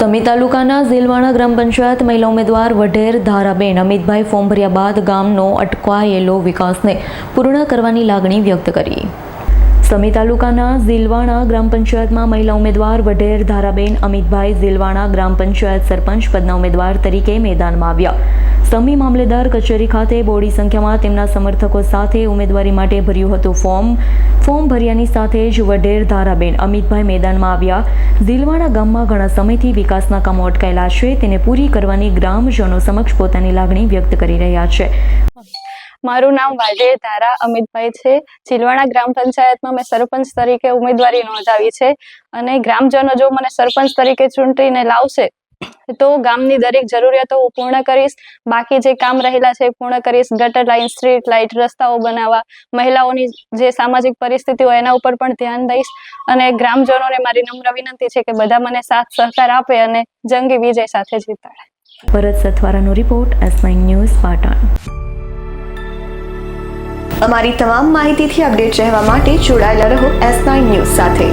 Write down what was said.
સમી તાલુકાના ઝીલવાણા ગ્રામ પંચાયત મહિલા ઉમેદવાર વઢેર ધારાબેન અમિતભાઈ ફોર્મ ભર્યા બાદ ગામનો અટકાયેલો વિકાસને પૂર્ણ કરવાની લાગણી વ્યક્ત કરી. સમી તાલુકાના ઝીલવાણા ગ્રામ પંચાયતમાં મહિલા ઉમેદવાર વઢેર ધારાબેન અમિતભાઈ ઝીલવાણા ગ્રામ પંચાયત સરપંચ પદના ઉમેદવાર તરીકે મેદાનમાં આવ્યા. સમી મામલેદાર કચેરી ખાતે બોડી સંખ્યામાં તેમના સમર્થકો સાથે ઉમેદવારી માટે ભર્યું હતું ફોર્મ. ફોર્મ ભર્યાની સાથે જ વઢેર ધારાબેન અમિતભાઈ મેદાનમાં આવ્યા. ઝીલવાણા ગામમાં ઘણા સમયથી વિકાસના કામો અટકાયેલા છે. તેને પૂરી કરવાની ગ્રામજનો સમક્ષ પોતાની લાગણી વ્યક્ત કરી રહ્યા છે. મારું નામ વાજે ધારા અમિતભાઈ છે. ચિલવાણા ગ્રામ પંચાયતમાં મેં સરપંચ તરીકે ઉમેદવારી નોંધાવી છે. અને ગ્રામજનો જો મને સરપંચ તરીકે ચૂંટીને લાવશે તો ગામની દરેક જરૂરિયાતો હું પૂર્ણ કરીશ. બાકી જે કામ રહેલા છે પૂર્ણ કરીશ. ગટર લાઈન સ્ટ્રીટ લાઇટ રસ્તાઓ બનાવવા મહિલાઓની જે સામાજિક પરિસ્થિતિઓ એના ઉપર પણ ધ્યાન દઈશ. અને ગ્રામજનોને મારી નમ્ર વિનંતી છે કે બધા મને સાથ સહકાર આપે અને જંગી વિજય સાથે જીતાડે. ભરત સથવારાનો રિપોર્ટ એસ ન્યૂઝ પાટણ. અમારી તમામ માહિતીથી અપડેટ રહેવા માટે જોડાયેલા રહો એસ ન્યૂઝ સાથે.